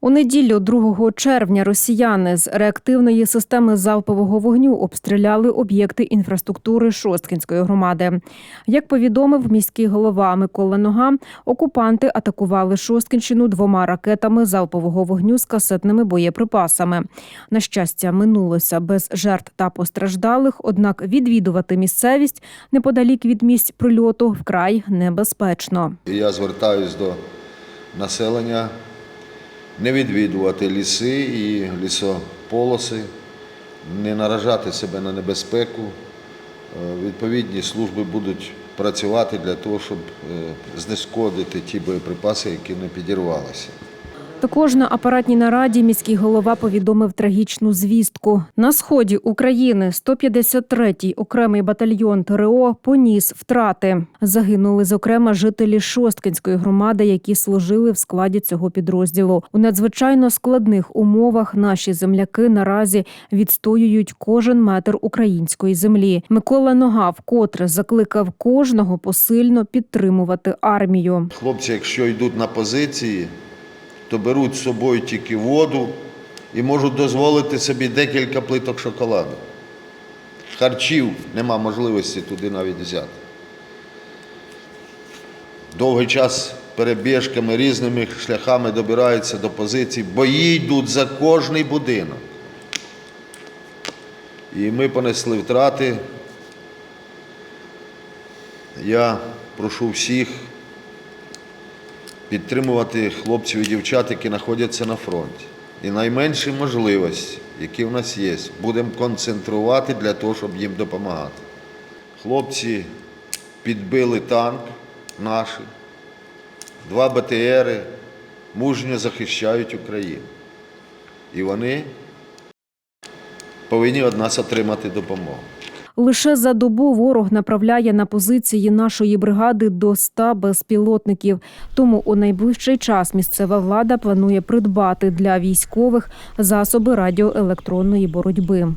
У неділю 2 червня росіяни з реактивної системи залпового вогню обстріляли об'єкти інфраструктури Шосткінської громади. Як повідомив міський голова Микола Нога, окупанти атакували Шосткінщину двома ракетами залпового вогню з касетними боєприпасами. На щастя, минулося без жертв та постраждалих, однак відвідувати місцевість неподалік від місць прильоту вкрай небезпечно. Я звертаюсь до населення не відвідувати ліси і лісополоси, не наражати себе на небезпеку. Е, Відповідні служби будуть працювати для того, щоб е, знешкодити ті боєприпаси, які не підірвалися. Також на апаратній нараді міський голова повідомив трагічну звістку. На сході України 153-й окремий батальйон ТРО поніс втрати. Загинули, зокрема, жителі Шосткинської громади, які служили в складі цього підрозділу. У надзвичайно складних умовах наші земляки наразі відстоюють кожен метр української землі. Микола Нога вкотре закликав кожного посильно підтримувати армію. Хлопці, якщо йдуть на позиції, то беруть з собою тільки воду і можуть дозволити собі декілька плиток шоколаду. Харчів нема можливості туди навіть взяти. Довгий час перебіжками, різними шляхами добираються до позицій, бої йдуть за кожний будинок. І ми понесли втрати. Я прошу всіх підтримувати хлопців і дівчат, які знаходяться на фронті. І найменші можливості, які в нас є, будемо концентрувати для того, щоб їм допомагати. Хлопці підбили танк наш, два БТРи, мужньо захищають Україну. І вони повинні від нас отримати допомогу. Лише за добу ворог направляє на позиції нашої бригади до 100 безпілотників. Тому у найближчий час місцева влада планує придбати для військових засоби радіоелектронної боротьби.